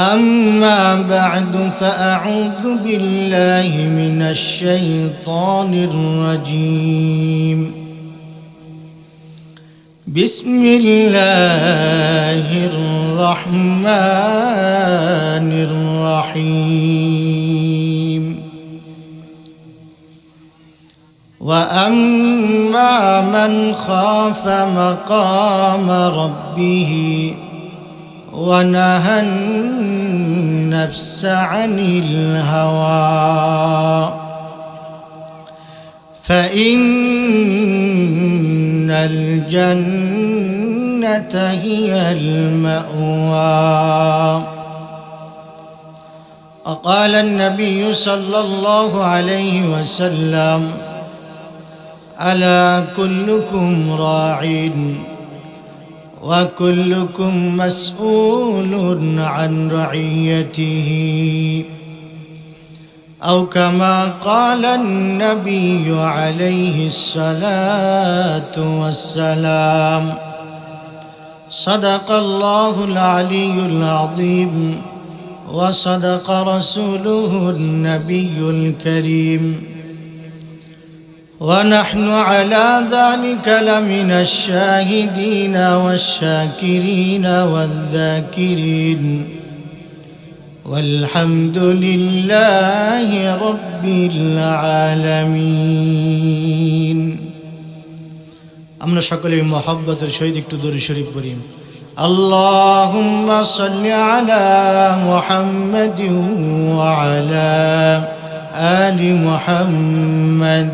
أما بعد فأعوذ بالله من الشيطان الرجيم. بسم الله الرحمن الرحيم. وأما من خاف مقام ربه ونهى النفس عن الهوى. فإن الجنة هي المأوى. وقال النبي صلى الله عليه وسلم ألا كلكم راعٍ وكلكم مسؤول عن رعيته. أو كما قال النبي عليه الصلاة والسلام صدق الله العلي العظيم وصدق رسوله النبي الكريم. ونحن على ذلك لمن الشاهدين والشاكرين والذاكرين والحمد لله رب العالمين আমরা সকলে মহব্বতের সহিত একটু দরুদ শরীফ পড়ি اللهم صل على محمد وعلى آل محمد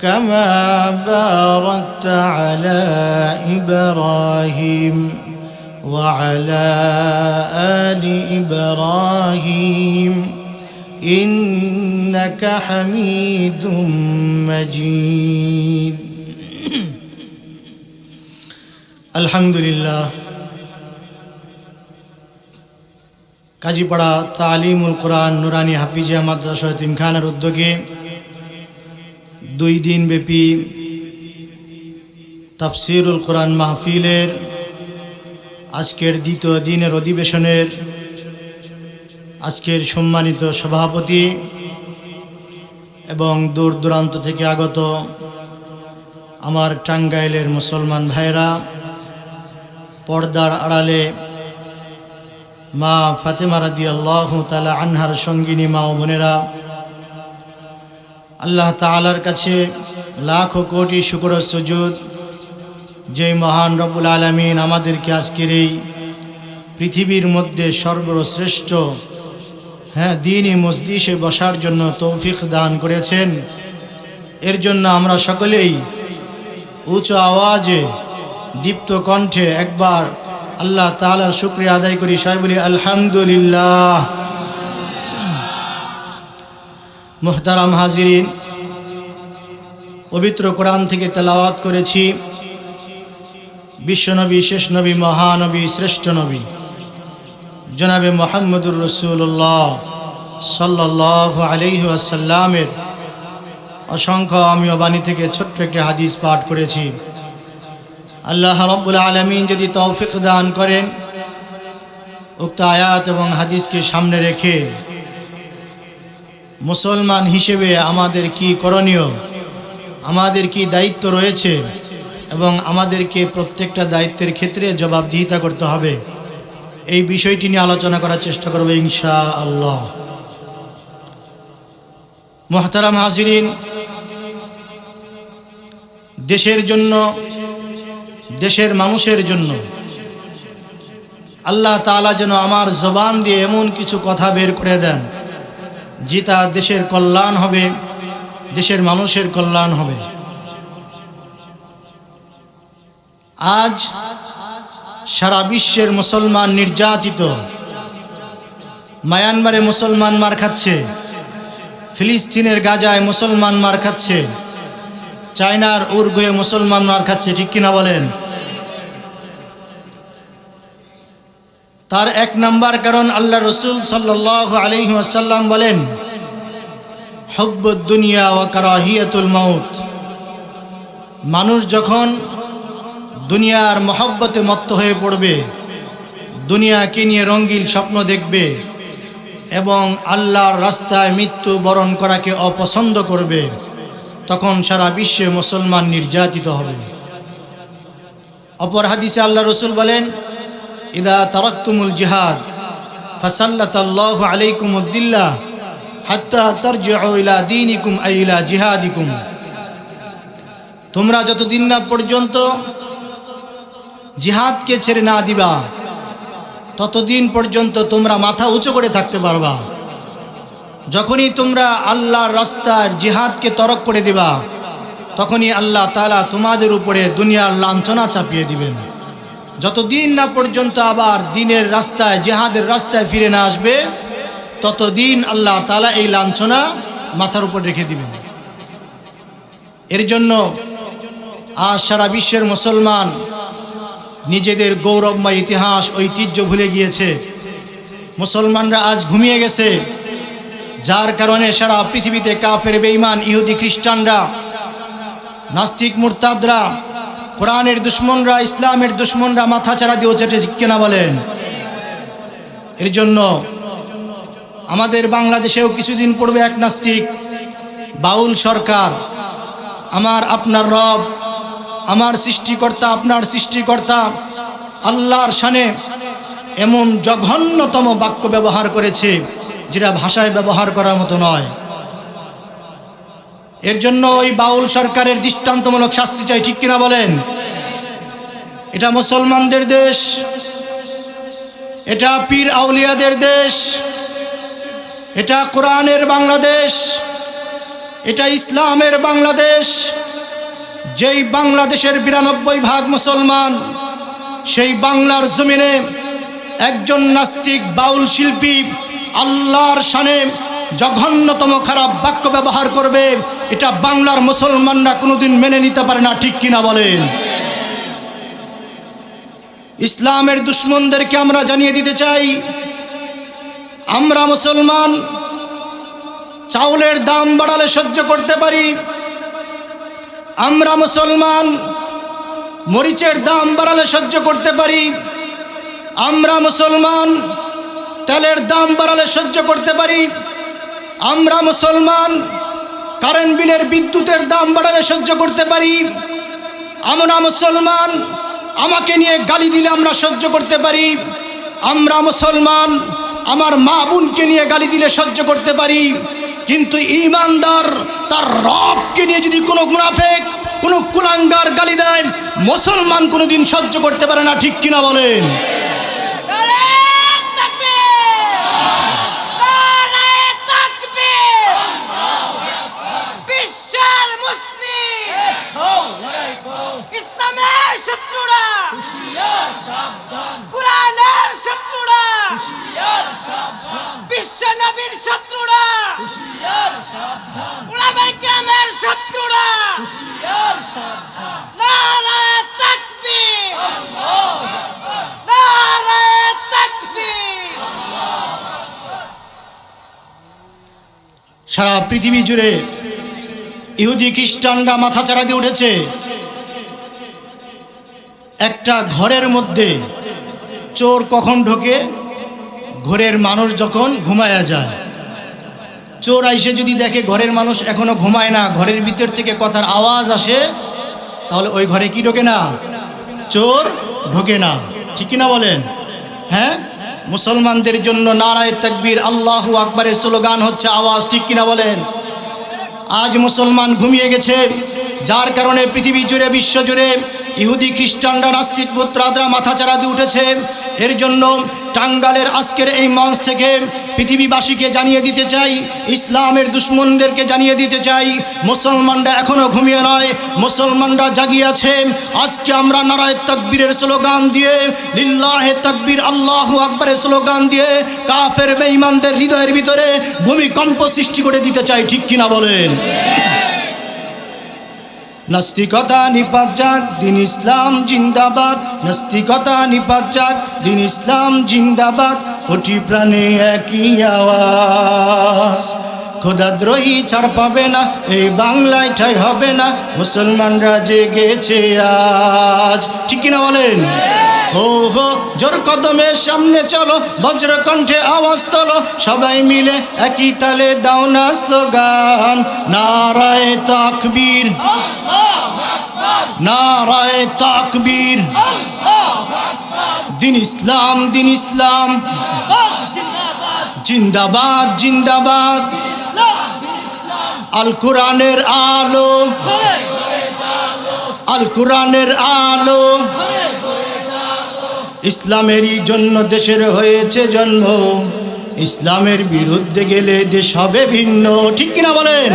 كما باركت على إبراهيم وعلى آل إبراهيم إنك حميد مجيد الحمد لله কাজীপাড়া তালিমুল কোরআন নুরানি হাফিজিয়া মাদ্রাসা তিমখানার উদ্যোগে দুই দিন ব্যাপী তাফসিরুল কোরআন মাহফিলের আজকের দ্বিতীয় দিনের অধিবেশনের আজকের সম্মানিত সভাপতি এবং দূর দূরান্ত থেকে আগত আমার টাঙ্গাইলের মুসলমান ভাইরা পর্দার আড়ালে মা ফাতেমা রাদি আল্লাহ তালা আনহার সঙ্গিনী মা ও বোনেরা আল্লাহ তালার কাছে লাখো কোটি শুক্র সুজুদ। যে মহান রবুল আলমিন আমাদেরকে আজকের এই পৃথিবীর মধ্যে সর্বশ্রেষ্ঠ হ্যাঁ দিনই মসজিষে বসার জন্য তৌফিক দান করেছেন। এর জন্য আমরা সকলেই উঁচু আওয়াজে, দীপ্ত কণ্ঠে একবার আল্লাহ তালার শুক্রিয়া আদায় করি। সবাই বলি, আলহামদুলিল্লাহ। মোহতারাম হাজিরিন, পবিত্র কোরআন থেকে তেলাওয়াত করেছি। বিশ্বনবী, শেষ নবী, মহানবী, শ্রেষ্ঠ নবী। জনাবে মোহাম্মদুর রসুল্লাহ সাল্লাহ আলহি আসাল্লামের অসংখ্য আমিও বাণী থেকে ছোট্ট একটি হাদিস পাঠ করেছি। আল্লাহ রব্বুল আলমিন যদি তৌফিক দান করেন, উক্ত আয়াত এবং হাদিসকে সামনে রেখে মুসলমান হিসেবে আমাদের কি করণীয়? আমাদের কি দায়িত্ব রয়েছে? এবং আমাদেরকে প্রত্যেকটা দায়িত্বের ক্ষেত্রে জবাবদিহিতা করতে হবে। এই বিষয়টি নিয়ে আলোচনা করার চেষ্টা করব ইনশা আল্লাহ মোহতারাম হাজিরিন, দেশের জন্য, দেশের মানুষের জন্য আল্লাহ তালা যেন আমার জবান দিয়ে এমন কিছু কথা বের করে দেন। যেটা দেশের কল্যাণ হবে, দেশের মানুষের কল্যাণ হবে। আজ সারা বিশ্বের মুসলমান নির্যাতিত মায়ানমারে মুসলমান মার খাচ্ছে, ফিলিস্তিনের গাজায় মুসলমান মার খাচ্ছে, চায়নার উর্গুয়ে মুসলমান মার খাচ্ছে, ঠিক কিনা বলেন? তার এক নাম্বার কারণ আল্লাহ রসুল সাল্লাহ আলহি আসাল্লাম বলেন, হব্বুদ দুনিয়া ও কারাহিয়াতুল মাউত। মানুষ যখন দুনিয়ার মহব্বতে মত্ত হয়ে পড়বে, দুনিয়াকে নিয়ে রঙ্গিল স্বপ্ন দেখবে এবং আল্লাহর রাস্তায় মৃত্যু বরণ করাকে অপছন্দ করবে, তখন সারা বিশ্বে মুসলমান নির্যাতিত হবে। অপর হাদিসে আল্লাহ রসুল বলেন ইদা তারাক্তুমুল জিহাদ ফাসাল্লাত আল্লাহ আলাইকুম উদ্দিল্লাহ হাত্তা তারজিউ ইলা দীনিকুম আই ইলা জিহাদিকুম। তোমরা যতদিন না পর্যন্ত জিহাদকে ছেড়ে না দিবা, ততদিন পর্যন্ত তোমরা মাথা উঁচু করে থাকতে পারবা। যখনই তোমরা আল্লাহর রাস্তার জিহাদকে তরক করে দিবা, তখনই আল্লাহ তালা তোমাদের উপরে দুনিয়ার লাঞ্ছনা চাপিয়ে দিবেন। যতদিন না পর্যন্ত আবার দিনের রাস্তায়, জেহাদের রাস্তায় ফিরে না আসবে, ততদিন আল্লাহ তালা এই লাঞ্ছনা মাথার উপর রেখে দিবেন। এর জন্য আজ সারা বিশ্বের মুসলমান নিজেদের গৌরবময় ইতিহাস, ঐতিহ্য ভুলে গিয়েছে। মুসলমানরা আজ ঘুমিয়ে গেছে, যার কারণে সারা পৃথিবীতে কাফের, বেঈমান, ইহুদি, খ্রিস্টানরা, নাস্তিক, মুরতাদরা কোরআনের দুশ্মনরা, ইসলামের দুশ্মনরা মাথা ছাড়া দিয়ে চেটে কেনা বলেন? এর জন্য আমাদের বাংলাদেশেও কিছুদিন পূর্বে এক নাস্তিক, বাউল সরকার, আমার আপনার রব, আমার সৃষ্টিকর্তা, আপনার সৃষ্টিকর্তা, আল্লাহর সানে এমন জঘন্যতম বাক্য ব্যবহার করেছে, যেটা ভাষায় ব্যবহার করার মতো নয়। এর জন্য ওই বাউল সরকারের দৃষ্টান্তমূলক শাস্তি চাই, ঠিক কিনা বলেন? এটা মুসলমানদের দেশ, এটা পীর আউলিয়াদের দেশ, এটা কোরআনের বাংলাদেশ, এটা ইসলামের বাংলাদেশ। যেই বাংলাদেশের বিরানব্বই ভাগ মুসলমান, সেই বাংলার জমিনে একজন নাস্তিক বাউল শিল্পী আল্লাহর সানে জঘন্যতম খারাপ বাক্য ব্যবহার করবে। এটা বাংলার মুসলমানরা কোনোদিন মেনে নিতে পারে না, ঠিক কিনা বলেন? ইসলামের দুশ্মনদেরকে আমরা জানিয়ে দিতে চাই, আমরা মুসলমান, চাউলের দাম বাড়ালে সহ্য করতে পারি, আমরা মুসলমান, মরিচের দাম বাড়ালে সহ্য করতে পারি, আমরা মুসলমান, তেলের দাম বাড়ালে সহ্য করতে পারি আমরা মুসলমান, কারেন্ট বিলের বিদ্যুতের দাম বাড়ালে সহ্য করতে পারি। আমরা মুসলমান, আমাকে নিয়ে গালি দিলে আমরা সহ্য করতে পারি। আমরা মুসলমান, আমার মা বোনকে নিয়ে গালি দিলে সহ্য করতে পারি। কিন্তু ইমানদার তার রবকে নিয়ে যদি কোনো মুনাফেক, কোনো কুলাঙ্গার গালি দেয়, মুসলমান কোনোদিন সহ্য করতে পারে না, ঠিক কিনা বলেন? সারা পৃথিবী জুড়ে ইহুদি খ্রিস্টানরা মাথা চারা দিয়ে উঠেছে। একটা ঘরের মধ্যে চোর কখন ঢোকে? ঘরের মানুষ যখন ঘুমায়া যায়। চোর আইসে যদি দেখে ঘরের মানুষ এখনও ঘুমায় না, ঘরের ভিতর থেকে কথার আওয়াজ আসে, তাহলে ওই ঘরে কি ঢোকে না? চোর ঢোকে না। ঠিক কিনা বলেন? হ্যাঁ? মুসলমানদের জন্য নারায় তাকবীর, আল্লাহু আকবরের স্লোগান হচ্ছে আওয়াজ, ঠিক কিনা বলেন? আজ মুসলমান ঘুমিয়ে গেছে। যার কারণে পৃথিবী জুড়ে, বিশ্ব জুড়ে ইহুদি খ্রিস্টানরা নাস্তিক পুত্রাদরা মাথা চারা দিয়ে উঠেছে। এর জন্য টাঙ্গালের আজকের এই মঞ্চ থেকে পৃথিবীবাসীকে জানিয়ে দিতে চাই, ইসলামের দুশ্মনদেরকে জানিয়ে দিতে চাই, মুসলমানরা এখনও ঘুমিয়ে নয়, মুসলমানরা জাগিয়ে আছে। আজকে আমরা নারায় তাকবীরের স্লোগান দিয়ে, লিল্লাহে তাকবীর, আল্লাহু আকবরের স্লোগান দিয়ে কাফের বেঈমানদের হৃদয়ের ভিতরে ভূমিকম্প সৃষ্টি করে দিতে চাই, ঠিক কিনা বলেন? নাস্তিকতা নিপাত যাক দিন ইসলাম জিন্দাবাদ। নাস্তিকতা নিপাত যাক দিন ইসলাম জিন্দাবাদ। কোটি প্রাণে একই আওয়াজ। খোদাদ্রোহী ছাড় পাবে না, এই বাংলায় ঠাই হবে না। মুসলমানরা জেগেছে আজ। ঠিক কিনা বলেন? হো হো, জোর কদমের সামনে চলো বজ্র কণ্ঠে আওয়াজ তোলো, সবাই মিলে একই তালে দাও না স্লোগান। নারায় তাকবীর। নারায় তাকবীর। দিন ইসলাম দিন ইসলাম। জিন্দাবাদ জিন্দাবাদ। আল কোরআনের আলো। আল কোরআনের আলো। ইসলামেরই জন্য দেশের হয়েছে জন্ম। ইসলামের বিরুদ্ধে গেলে দেশ হবে ভিন্ন, ঠিক কিনা বলেন?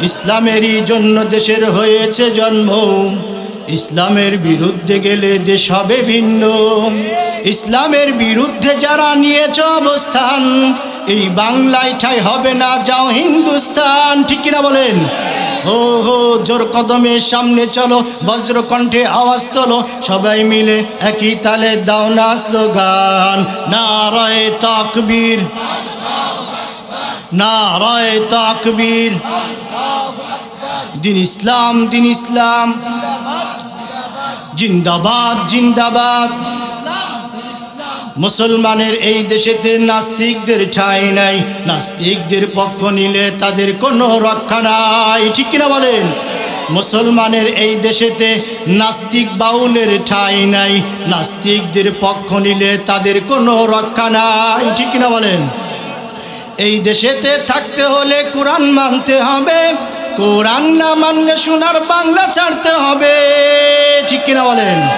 ইসলামেরই জন্য দেশের হয়েছে জন্ম। ইসলামের বিরুদ্ধে গেলে দেশ হবে ভিন্ন। ইসলামের বিরুদ্ধে যারা নিয়েছ অবস্থান, এই বাংলায় ঠাই হবে না, যাও হিন্দুস্তান, ঠিক কিনা বলেন? ও হো, জোর কদমের সামনে চলো বজ্র কণ্ঠে আওয়াজ তোলো, সবাই মিলে একই তালে দাও না স্লোগান। নারায় তাকবীর নারায় তাকবীর। দিন ইসলাম দিন ইসলাম। জিন্দাবাদ জিন্দাবাদ। মুসলমানের এই দেশেতে নাস্তিকদের ঠাঁই নাই। নাস্তিকদের পক্ষ নিলে তাদের কোনো রক্ষা নাই। ঠিক কিনা বলেন? মুসলমানের এই দেশেতে নাস্তিক বাউলের ঠাঁই নাই। নাস্তিকদের পক্ষ নিলে তাদের কোনো রক্ষা নাই। ঠিক কিনা বলেন? এই দেশেতে থাকতে হলে কোরআন মানতে হবে। কোরআন না মানলে সোনার বাংলা ছাড়তে হবে। ঠিক কিনা বলেন?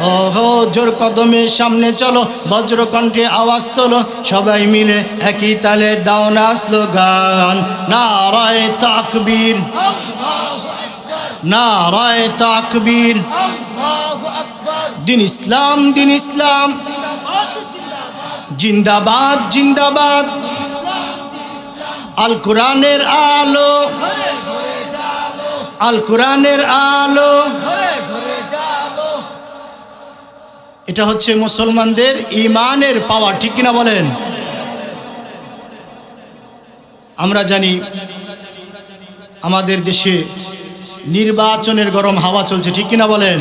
ওহো জোর কদমের সামনে চলো, বজ্রকণ্ঠে আওয়াজ তোলো, সবাই মিলে একই তালে দাও না স্লোগান। নারায় তাকবীর নারায় তাকবীর। দিন ইসলাম দিন ইসলাম। জিন্দাবাদ জিন্দাবাদ। আল কোরআনের আলো আল কোরআনের আলো। এটা হচ্ছে মুসলমানদের ইমানের পাওয়া ঠিক কিনা বলেন? আমরা জানি, আমাদের দেশে নির্বাচনের গরম হাওয়া চলছে, ঠিক কিনা বলেন?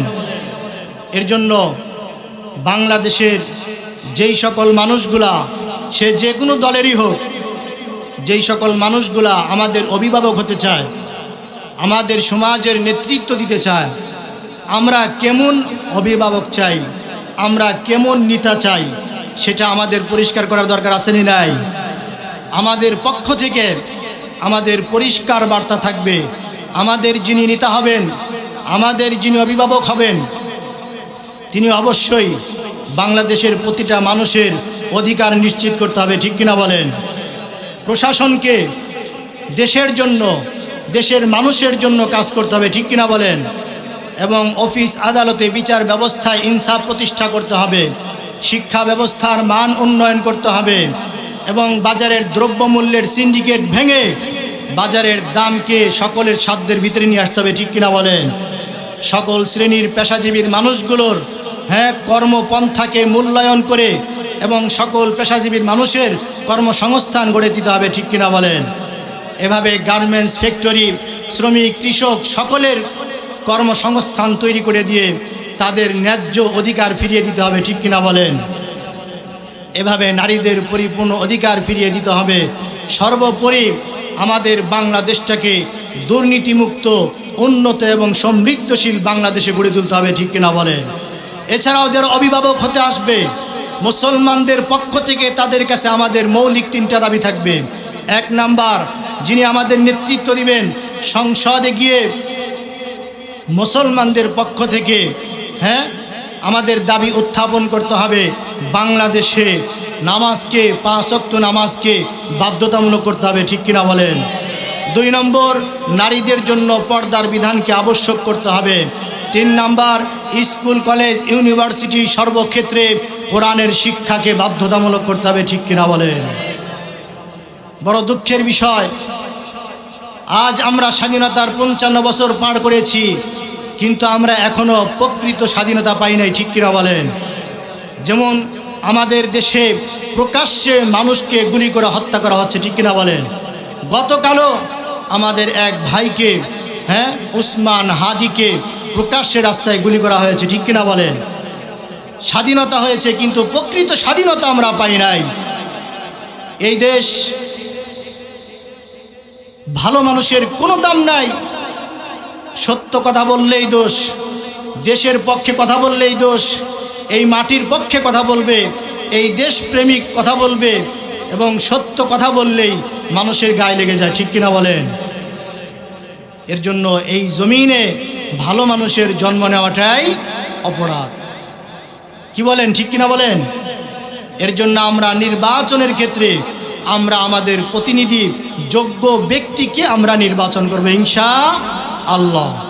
এর জন্য বাংলাদেশের যেই সকল মানুষগুলা, সে যে কোনো দলেরই হোক, যেই সকল মানুষগুলা আমাদের অভিভাবক হতে চায়, আমাদের সমাজের নেতৃত্ব দিতে চায়, আমরা কেমন অভিভাবক চাই? আমরা কেমন নেতা চাই, সেটা আমাদের পরিষ্কার করার দরকার আসেনি নাই। আমাদের পক্ষ থেকে আমাদের পরিষ্কার বার্তা থাকবে। আমাদের যিনি নেতা হবেন, আমাদের যিনি অভিভাবক হবেন, তিনি অবশ্যই বাংলাদেশের প্রতিটা মানুষের অধিকার নিশ্চিত করতে হবে, ঠিক কিনা বলেন? প্রশাসনকে দেশের জন্য, দেশের মানুষের জন্য কাজ করতে হবে, ঠিক কিনা বলেন? এবং অফিস আদালতে বিচার ব্যবস্থায় ইনসাফ প্রতিষ্ঠা করতে হবে, শিক্ষা ব্যবস্থার মান উন্নয়ন করতে হবে এবং বাজারের দ্রব্যমূল্যের সিন্ডিকেট ভেঙে বাজারের দামকে সকলের সাধ্যের ভিতরে নিয়ে আসতে হবে, ঠিক কিনা বলেন? সকল শ্রেণির পেশাজীবীর মানুষগুলোর হ্যাঁ কর্মপন্থাকে মূল্যায়ন করে এবং সকল পেশাজীবীর মানুষের কর্মসংস্থান গড়ে দিতে হবে, ঠিক কিনা বলেন? এভাবে গার্মেন্টস, ফ্যাক্টরি, শ্রমিক, কৃষক সকলের কর্মসংস্থান তৈরি করে দিয়ে তাদের ন্যায্য অধিকার ফিরিয়ে দিতে হবে, ঠিক কিনা বলেন? এভাবে নারীদের পরিপূর্ণ অধিকার ফিরিয়ে দিতে হবে। সর্বোপরি আমাদের বাংলাদেশটাকে দুর্নীতিমুক্ত, উন্নত এবং সমৃদ্ধশীল বাংলাদেশে গড়ে তুলতে হবে, ঠিক কিনা বলেন? এছাড়াও যারা অভিভাবক হতে আসবে, মুসলমানদের পক্ষ থেকে তাদের কাছে আমাদের মৌলিক তিনটা দাবি থাকবে। এক নাম্বার, যিনি আমাদের নেতৃত্ব দিবেন, সংসদে গিয়ে মুসলমানদের পক্ষ থেকে হ্যাঁ আমাদের দাবি উত্থাপন করতে হবে বাংলাদেশে নামাজকে, পাঁচ অক্ত নামাজকে বাধ্যতামূলক করতে হবে, ঠিক কিনা বলেন? দুই নম্বর, নারীদের জন্য পর্দার বিধানকে আবশ্যক করতে হবে। তিন নাম্বার, স্কুল, কলেজ, ইউনিভার্সিটি সর্বক্ষেত্রে কোরআনের শিক্ষাকে বাধ্যতামূলক করতে হবে, ঠিক কিনা বলেন? বড় দুঃখের বিষয় আজ আমরা স্বাধীনতার পঞ্চান্ন বছর পার করেছি, কিন্তু আমরা এখনও প্রকৃত স্বাধীনতা পাই নাই, ঠিক কিনা বলেন? যেমন আমাদের দেশে প্রকাশ্যে মানুষকে গুলি করে হত্যা করা হচ্ছে, ঠিক কিনা বলেন? গতকালও আমাদের এক ভাইকে হ্যাঁ উসমান হাদিকে প্রকাশ্যে রাস্তায় গুলি করা হয়েছে, ঠিক কিনা বলেন? স্বাধীনতা হয়েছে, কিন্তু প্রকৃত স্বাধীনতা আমরা পাই নাই। এই দেশ ভালো মানুষের কোনো দাম নাই। সত্য কথা বললেই দোষ, দেশের পক্ষে কথা বললেই দোষ, এই মাটির পক্ষে কথা বলবে, এই দেশপ্রেমিক কথা বলবে এবং সত্য কথা বললেই মানুষের গায়ে লেগে যায়, ঠিক কিনা বলেন? এর জন্য এই জমিনে ভালো মানুষের জন্ম নেওয়াটাই অপরাধ। কি বলেন, ঠিক কিনা বলেন? এর জন্য আমরা নির্বাচনের ক্ষেত্রে আমরা আমাদের প্রতিনিধি যোগ্য ব্যক্তিকে আমরা নির্বাচন করব, ইনশা আল্লাহ।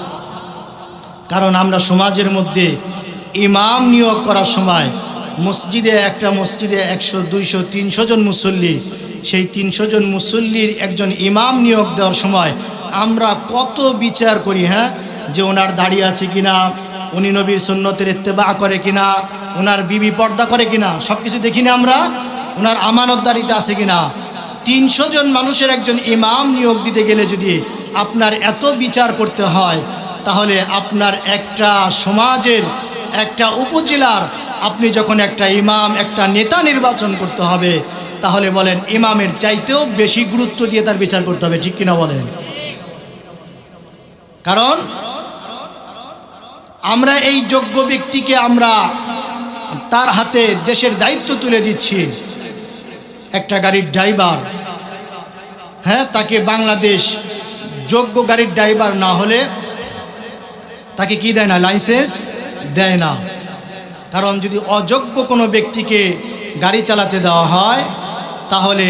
কারণ আমরা সমাজের মধ্যে ইমাম নিয়োগ করার সময় মসজিদে একটা মসজিদে একশো, দুইশো, তিনশো জন মুসল্লি, সেই তিনশো জন মুসল্লির একজন ইমাম নিয়োগ দেওয়ার সময় আমরা কত বিচার করি হ্যাঁ? যে ওনার দাড়ি আছে কিনা, উনি নবীর সন্ন্যতের ইত্তেবা করে কিনা, ওনার বিবি পর্দা করে কিনা সব কিছু দেখি না আমরা? ওনার আমানতদারিতে আছে কিনা? তিনশো জন মানুষের একজন ইমাম নিয়োগ দিতে গেলে যদি আপনার এত বিচার করতে হয়, তাহলে আপনার একটা সমাজের, একটা উপজেলার আপনি যখন একটা ইমাম, একটা নেতা নির্বাচন করতে হবে, তাহলে বলেন ইমামের চাইতেও বেশি গুরুত্ব দিয়ে তার বিচার করতে হবে, ঠিক কিনা বলেন? কারণ আমরা এই যোগ্য ব্যক্তিকে আমরা তার হাতে দেশের দায়িত্ব তুলে দিচ্ছি। একটা গাড়ির ড্রাইভার। হ্যাঁ তাকে বাংলাদেশ যোগ্য গাড়ির ড্রাইভার না হলে তাকে কি দেয় না? লাইসেন্স দেয় না। কারণ যদি অযোগ্য কোনো ব্যক্তিকে গাড়ি চালাতে দেওয়া হয়, তাহলে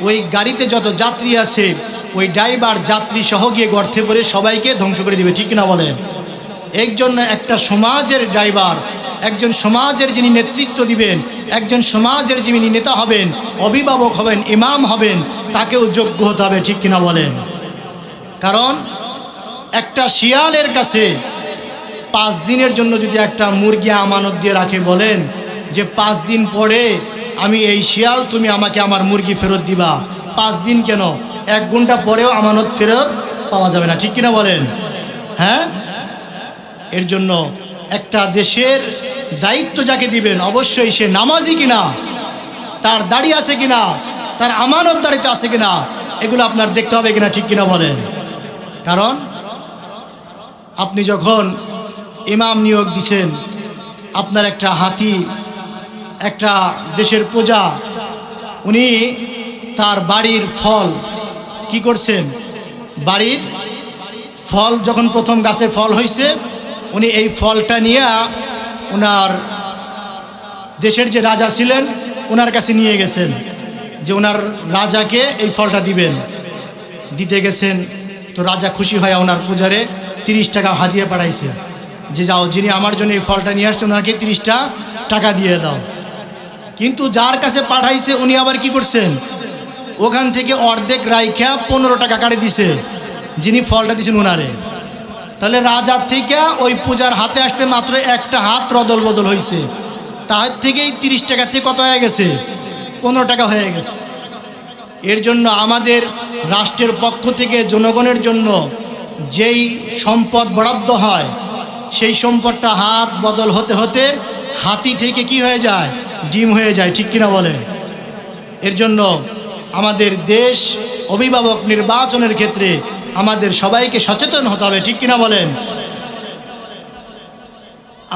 ওই গাড়িতে যত যাত্রী আছে, ওই ড্রাইভার, যাত্রী সহ গিয়ে গর্তে পড়ে সবাইকে ধ্বংস করে দিবে। ঠিক না বলেন? এর জন্য একটা সমাজের ড্রাইভার, একজন সমাজের যিনি নেতৃত্ব দিবেন একজন সমাজের যিনি নেতা হবেন, অভিভাবক হবেন, ইমাম হবেন, তাকেও যোগ্য হতে হবে, ঠিক কিনা বলেন? কারণ একটা শিয়ালের কাছে পাঁচ দিনের জন্য যদি একটা মুরগি আমানত দিয়ে রাখে, বলেন যে পাঁচ দিন পরে আমি এই শিয়াল, তুমি আমাকে আমার মুরগি ফেরত দিবা। পাঁচ দিন কেন? এক ঘণ্টা পরেও আমানত ফেরত পাওয়া যাবে না, ঠিক কিনা বলেন? হ্যাঁ? এর জন্য একটা দেশের দায়িত্ব যাকে দিবেন, অবশ্যই সে নামাজি কিনা, তার দাড়ি আছে কিনা, তার আমানত দাড়িতে আছে কিনা, এগুলো আপনার দেখতে হবে কিনা, ঠিক কিনা বলেন। কারণ, আপনি যখন ইমাম নিয়োগ দিছেন আপনার একটা হাতি, একটা দেশের প্রজা, উনি তার বাড়ির ফল কি করছেন? বাড়ির ফল, যখন প্রথম গাছে ফল হয়েছে উনি এই ফলটা নিয়ে ওনার দেশের যে রাজা ছিলেন ওনার কাছে নিয়ে গেছেন যে ওনার রাজাকে এই ফলটা দিবেন। দিতে গেছেন, তো রাজা খুশি হয় ওনার পূজারে তিরিশ টাকা হাতিয়ে পাঠাইছে। যে যাও, যিনি আমার জন্য এই ফলটা নিয়ে আসছে ওনাকে তিরিশটা টাকা দিয়ে দাও। কিন্তু যার কাছে পাঠাইছে, উনি আবার কি করছেন? ওখান থেকে অর্ধেক রাইখা পনেরো টাকা কাটে দিছে। যিনি ফলটা দিছেন ওনারে তাহলে রাজার থেকে ওই পূজার হাতে আসতে মাত্র একটা হাত রদল বদল হয়েছে তার থেকেই তিরিশ টাকা থেকে কত হয়ে গেছে? পনেরো টাকা হয়ে গেছে। এর জন্য আমাদের রাষ্ট্রের পক্ষ থেকে জনগণের জন্য যেই সম্পদ বরাদ্দ হয়, সেই সম্পদটা হাত বদল হতে হতে হাতি থেকে কি হয়ে যায়? ডিম হয়ে যায়, ঠিক কিনা বলে? এর জন্য আমাদের দেশ অভিভাবক নির্বাচনের ক্ষেত্রে আমাদের সবাইকে সচেতন হতে হবে, ঠিক কিনা বলেন?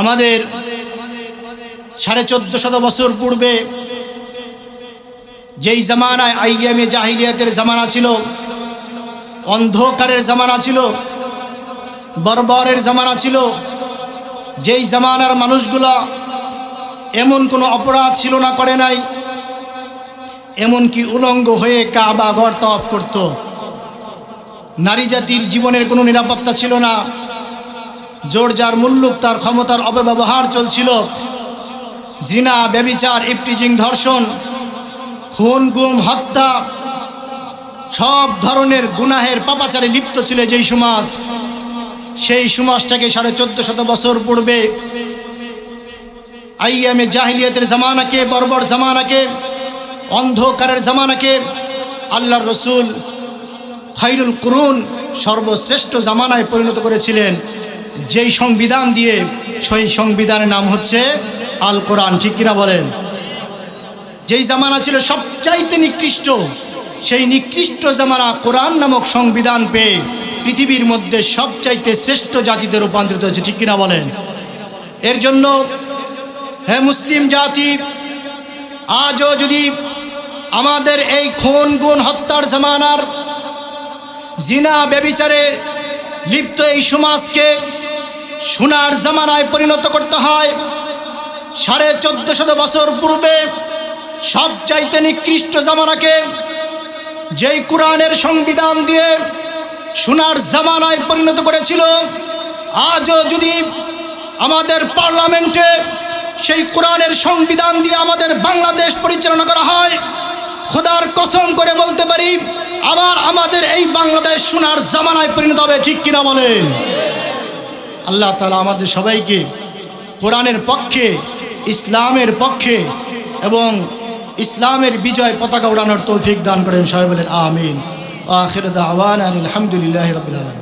আমাদের সাড়ে চোদ্দ শত বছর পূর্বে যেই জামানায় আইএমএ জাহিলিয়াতের জামানা ছিল, অন্ধকারের জামানা ছিল, বর্বরের জামানা ছিল, যেই জামানার মানুষগুলা এমন কোনো অপরাধ ছিল না, করে নাই, এমনকি উলঙ্গ হয়ে কাবা ঘর তফ করত। নারী জাতির জীবনের কোনো নিরাপত্তা ছিল না। জোর যার মুল্লুক, তার ক্ষমতার অপব্যবহার চলছিল। জিনা, ব্যবিচার ইফটিজিং ধর্ষণ, খুন, গুম, হত্যা, সব ধরনের গুনাহের পাপাচারে লিপ্ত ছিল যেই সমাজ সেই সমাজটাকে সাড়ে চোদ্দ শত বছর পূর্বে আইএমএ জাহিলিয়াতের জামানাকে, বর্বর জামানাকে, অন্ধকারের জামানাকে আল্লাহর রসুল খাইরুল কুরুন সর্বশ্রেষ্ঠ জামানায় পরিণত করেছিলেন। যেই সংবিধান দিয়ে সেই সংবিধানের নাম হচ্ছে আল কোরআন, ঠিক কিনা বলেন? যেই জামানা ছিল সবচাইতে নিকৃষ্ট, সেই নিকৃষ্ট জামানা কোরআন নামক সংবিধান পেয়ে পৃথিবীর মধ্যে সবচাইতে শ্রেষ্ঠ জাতিতে রূপান্তরিত হয়েছে, ঠিক কিনা বলেন? এর জন্য, হে মুসলিম জাতি, আজও যদি আমাদের এই খুন, গুণ, হত্যার জামানার জিনা, ব্যবিচারে লিপ্ত এই সমাজকে সোনার জামানায় পরিণত করতে হয়। সাড়ে চোদ্দ শত বছর পূর্বে সবচাইতে নিকৃষ্ট জামানাকে যেই কোরআনের সংবিধান দিয়ে সোনার জামানায় পরিণত করেছিল, আজও যদি আমাদের পার্লামেন্টে সেই কোরআনের সংবিধান দিয়ে আমাদের বাংলাদেশ পরিচালনা করা হয় খোদার কসম করে বলতে পারি, আবার আমাদের এই বাংলাদেশ সোনার জামানায় পরিণত হবে, ঠিক কিনা বলেন? আল্লাহ তালা আমাদের সবাইকে কোরআনের পক্ষে, ইসলামের পক্ষে এবং ইসলামের বিজয় পতাকা উড়ানোর তৌফিক দান করেন। সবাই বলেন, আমিন। আখির দাওয়ান আলহামদুলিল্লাহ রবিলাম